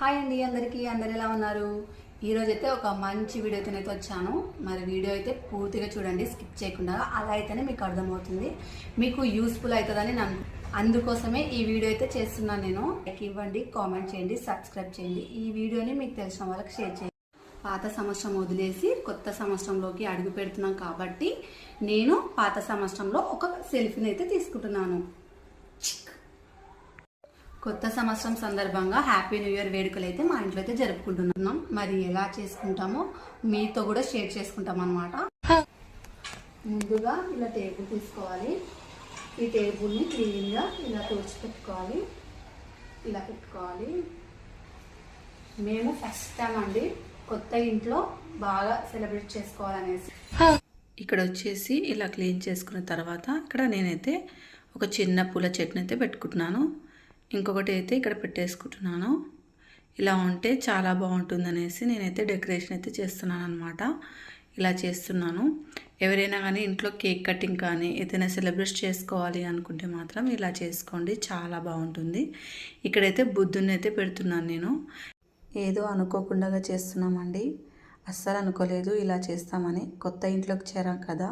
Hi అండి అందరికీ. అందరు ఎలా ఉన్నారు? ఈరోజు అయితే ఒక మంచి వీడియోతో అయితే వచ్చాను. మరి వీడియో అయితే పూర్తిగా చూడండి స్కిప్ చేయకుండా. అలా అయితేనే మీకు అర్థమవుతుంది. మీకు యూస్ఫుల్ అవుతుందని నన్ను అందుకోసమే ఈ వీడియో అయితే చేస్తున్నాను నేను. లైక్ ఇవ్వండి కామెంట్ చేయండి సబ్స్క్రైబ్ చేయండి. ఈ వీడియోని మీకు తెలిసిన వాళ్ళకి షేర్ చేయండి. పాత సంవత్సరం వదిలేసి కొత్త సంవత్సరంలోకి అడుగు పెడుతున్నాం కాబట్టి నేను పాత సంవత్సరంలో ఒక సెల్ఫీని అయితే తీసుకుంటున్నాను. కొత్త సంవత్సరం సందర్భంగా హ్యాపీ న్యూ ఇయర్ వేడుకలు అయితే మా ఇంట్లో అయితే జరుపుకుంటున్నాం. మరి ఎలా చేసుకుంటామో మీతో కూడా షేర్ చేసుకుంటాం అనమాట ముందుగా ఇలా టేబుల్ తీసుకోవాలి. ఈ టేబుల్ని క్లీన్గా ఇలా తుడిచి పెట్టుకోవాలి ఇలా పెట్టుకోవాలి. మేము ఫస్ట్ టైం అండి కొత్త ఇంట్లో బాగా సెలబ్రేట్ చేసుకోవాలనేసి. ఇక్కడ వచ్చేసి ఇలా క్లీన్ చేసుకున్న తర్వాత ఇక్కడ నేనైతే ఒక చిన్న పూల చెట్టుని అయితే పెట్టుకుంటున్నాను. ఇంకొకటి అయితే ఇక్కడ పెట్టేసుకుంటున్నాను. ఇలా ఉంటే చాలా బాగుంటుంది అనేసి నేనైతే డెకరేషన్ అయితే చేస్తున్నాను అనమాట ఇలా చేస్తున్నాను. ఎవరైనా కానీ ఇంట్లో కేక్ కటింగ్ కానీ ఏదైనా సెలబ్రేట్ చేసుకోవాలి అనుకుంటే మాత్రం ఇలా చేసుకోండి. చాలా బాగుంటుంది. ఇక్కడైతే బుద్ధుని అయితే పెడుతున్నాను నేను. ఏదో అనుకోకుండా చేస్తున్నామండి. అస్సలు అనుకోలేదు ఇలా చేస్తామని. కొత్త ఇంట్లోకి చేరాం కదా.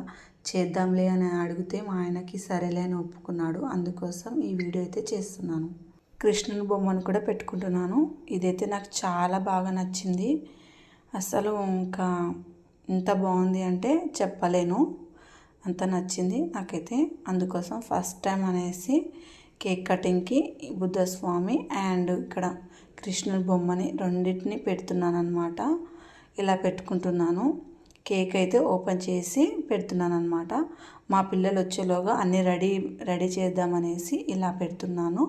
చేద్దాంలే అని అడిగితే మా ఆయనకి సరేలే అని ఒప్పుకున్నాడు. అందుకోసం ఈ వీడియో అయితే చేస్తున్నాను. కృష్ణుని బొమ్మను కూడా పెట్టుకుంటున్నాను. ఇదైతే నాకు చాలా బాగా నచ్చింది. అసలు ఇంకా ఎంత బాగుంది అంటే చెప్పలేను. అంత నచ్చింది నాకైతే. అందుకోసం ఫస్ట్ టైం అనేసి కేక్ కటింగ్కి బుద్ధస్వామి అండ్ ఇక్కడ కృష్ణుని బొమ్మని రెండింటిని పెడుతున్నాను అనమాట ఇలా పెట్టుకుంటున్నాను. కేక్ అయితే ఓపెన్ చేసి పెడుతున్నాను అనమాట మా పిల్లలు వచ్చేలోగా అన్నీ రెడీ రెడీ చేద్దామనేసి ఇలా పెడుతున్నాను.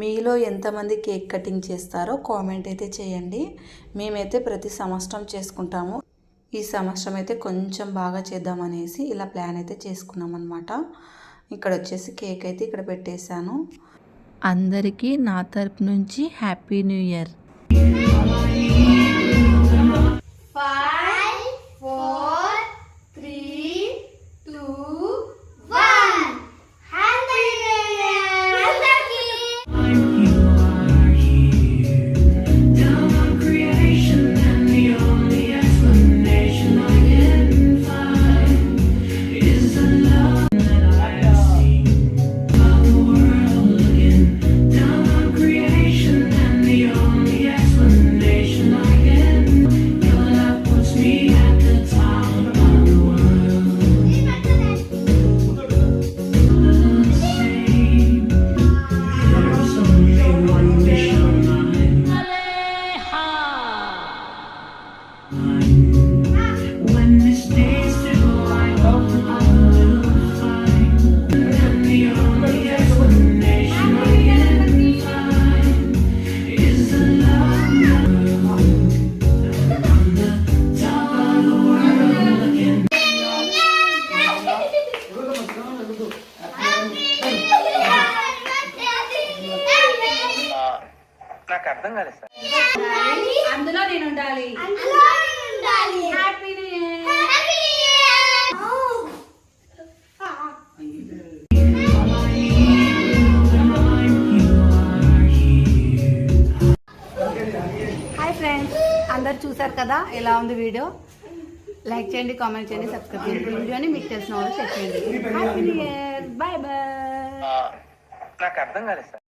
మీలో ఎంతమంది కేక్ కటింగ్ చేస్తారో కామెంట్ అయితే చేయండి. మేమైతే ప్రతి సంవత్సరం చేసుకుంటాము. ఈ సంవత్సరం అయితే కొంచెం బాగా చేద్దామనేసి ఇలా ప్లాన్ అయితే చేసుకున్నాం అనమాట ఇక్కడ వచ్చేసి కేక్ అయితే ఇక్కడ పెట్టేశాను. అందరికీ నా తరపు నుంచి హ్యాపీ న్యూ ఇయర్. అర్థం కాలేదు సార్. అందులో నేను ఉండాలి. హాయ్ ఫ్రెండ్స్ అందరు చూసారు కదా? ఎలా ఉంది వీడియో? లైక్ చేయండి కామెంట్ చేయండి సబ్స్క్రైబ్ చేయండి. వీడియోని మీకు తెలిసిన వాళ్ళు షేర్ చేయండి happy new year bye bye నాకు అర్థం కాలేదు సార్.